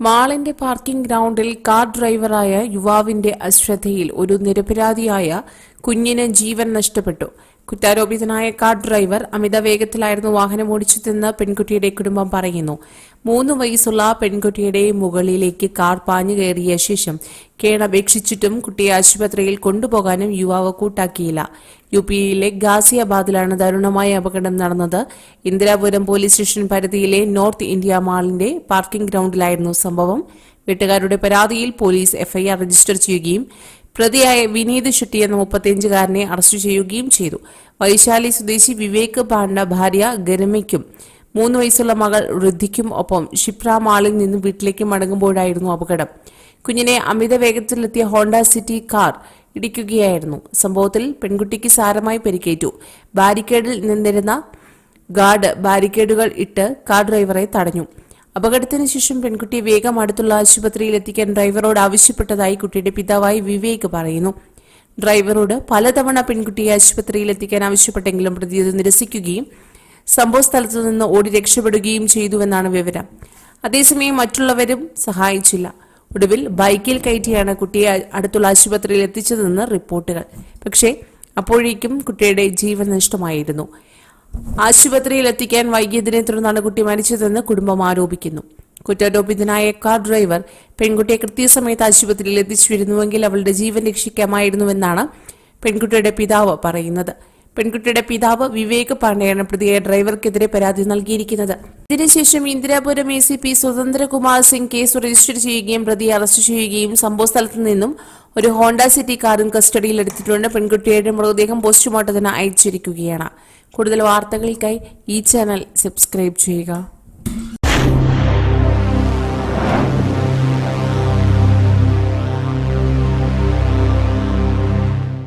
മാളിന്റെ പാർക്കിംഗ് ഗ്രൗണ്ടിൽ കാർ ഡ്രൈവറായ യുവാവിന്റെ അശ്രദ്ധയിൽ ഒരു നിരപരാധിയായ കുഞ്ഞിന് ജീവൻ നഷ്ടപ്പെട്ടു. കുറ്റാരോപിതനായ കാർ ഡ്രൈവർ അമിത വേഗത്തിലായിരുന്നു വാഹനം ഓടിച്ചതെന്ന് പെൺകുട്ടിയുടെ കുടുംബം പറയുന്നു. മൂന്ന് വയസ്സുള്ള പെൺകുട്ടിയുടെ മുകളിലേക്ക് കാർ പാഞ്ഞു കയറിയ ശേഷം കേണപേക്ഷിച്ചിട്ടും കുട്ടിയെ ആശുപത്രിയിൽ കൊണ്ടുപോകാനും യുവാവ് കൂട്ടാക്കിയില്ല. യു പിയിലെ ഗാസിയാബാദിലാണ് ദാരുണമായ അപകടം നടന്നത്. ഇന്ദിരാപുരം പോലീസ് സ്റ്റേഷൻ പരിധിയിലെ നോർത്ത് ഇന്ത്യ മാളിന്റെ പാർക്കിംഗ് ഗ്രൗണ്ടിലായിരുന്നു സംഭവം. വീട്ടുകാരുടെ പരാതിയിൽ പോലീസ് എഫ്ഐആർ രജിസ്റ്റർ ചെയ്യുകയും പ്രതിയായ വിനീത് ഷെട്ടി എന്ന മുപ്പത്തിയഞ്ചുകാരനെ അറസ്റ്റ് ചെയ്യുകയും ചെയ്തു. വൈശാലി സ്വദേശി വിവേക് പാണ്ഡ ഭാര്യ ഗരമയ്ക്കും മൂന്ന് വയസ്സുള്ള മകൾ ഋദ്ധിക്കും ഒപ്പം ഷിപ്ര മാളിൽ നിന്ന് വീട്ടിലേക്ക് മടങ്ങുമ്പോഴായിരുന്നു അപകടം. കുഞ്ഞിനെ അമിത വേഗത്തിലെത്തിയ ഹോണ്ട സിറ്റി കാർ ഇടിക്കുകയായിരുന്നു. സംഭവത്തിൽ പെൺകുട്ടിക്ക് സാരമായി പരിക്കേറ്റു. ബാരിക്കേഡിൽ നിന്നിരുന്ന ഗാർഡ് ബാരിക്കേഡുകൾ ഇട്ട് കാർ ഡ്രൈവറെ തടഞ്ഞു. അപകടത്തിന് ശേഷം പെൺകുട്ടിയെ വേഗം അടുത്തുള്ള ആശുപത്രിയിൽ എത്തിക്കാൻ ഡ്രൈവറോട് ആവശ്യപ്പെട്ടതായി കുട്ടിയുടെ പിതാവായി വിവേക് പറയുന്നു. ഡ്രൈവറോട് പലതവണ പെൺകുട്ടിയെ ആശുപത്രിയിൽ എത്തിക്കാൻ ആവശ്യപ്പെട്ടെങ്കിലും പ്രതി നിരസിക്കുകയും സംഭവ സ്ഥലത്തു നിന്ന് ഓടി രക്ഷപ്പെടുകയും ചെയ്തുവെന്നാണ് വിവരം. അതേസമയം മറ്റുള്ളവരും സഹായിച്ചില്ല. ഒടുവിൽ ബൈക്കിൽ കയറ്റിയാണ് കുട്ടിയെ അടുത്തുള്ള ആശുപത്രിയിൽ എത്തിച്ചതെന്ന് റിപ്പോർട്ടുകൾ. പക്ഷേ അപ്പോഴേക്കും കുട്ടിയുടെ ജീവൻ നഷ്ടമായിരുന്നു. ആശുപത്രിയിൽ എത്തിക്കാൻ വൈകിയതിനെ തുടർന്നാണ് കുട്ടി മരിച്ചതെന്ന് കുടുംബം ആരോപിക്കുന്നു. കുറ്റാരോപിതനായ കാർ ഡ്രൈവർ പെൺകുട്ടിയെ കൃത്യസമയത്ത് ആശുപത്രിയിൽ എത്തിച്ചിരുന്നുവെങ്കിൽ അവളുടെ ജീവൻ രക്ഷിക്കാമായിരുന്നുവെന്നാണ് പെൺകുട്ടിയുടെ പിതാവ് പറയുന്നത്. പെൺകുട്ടിയുടെ പിതാവ് വിവേക് പാണ്ഡെയാണ് പ്രതിയെ ഡ്രൈവർക്കെതിരെ പരാതി നൽകിയിരിക്കുന്നത്. ഇതിനുശേഷം Indirapuram A C P Swatantrakumar Singh case register ചെയ്യുകയും പ്രതിയെ അറസ്റ്റ് ചെയ്യുകയും സംഭവ സ്ഥലത്ത് നിന്നും ഒരു ഹോണ്ട സിറ്റി കാറും കസ്റ്റഡിയിൽ എടുത്തിട്ടുണ്ട് പെൺകുട്ടിയുടെ മൃതദേഹം പോസ്റ്റ്മോർട്ടത്തിന് അയച്ചിരിക്കുകയാണ്. കൂടുതൽ വാർത്തകൾക്കായി ഈ ചാനൽ സബ്സ്ക്രൈബ് ചെയ്യുക.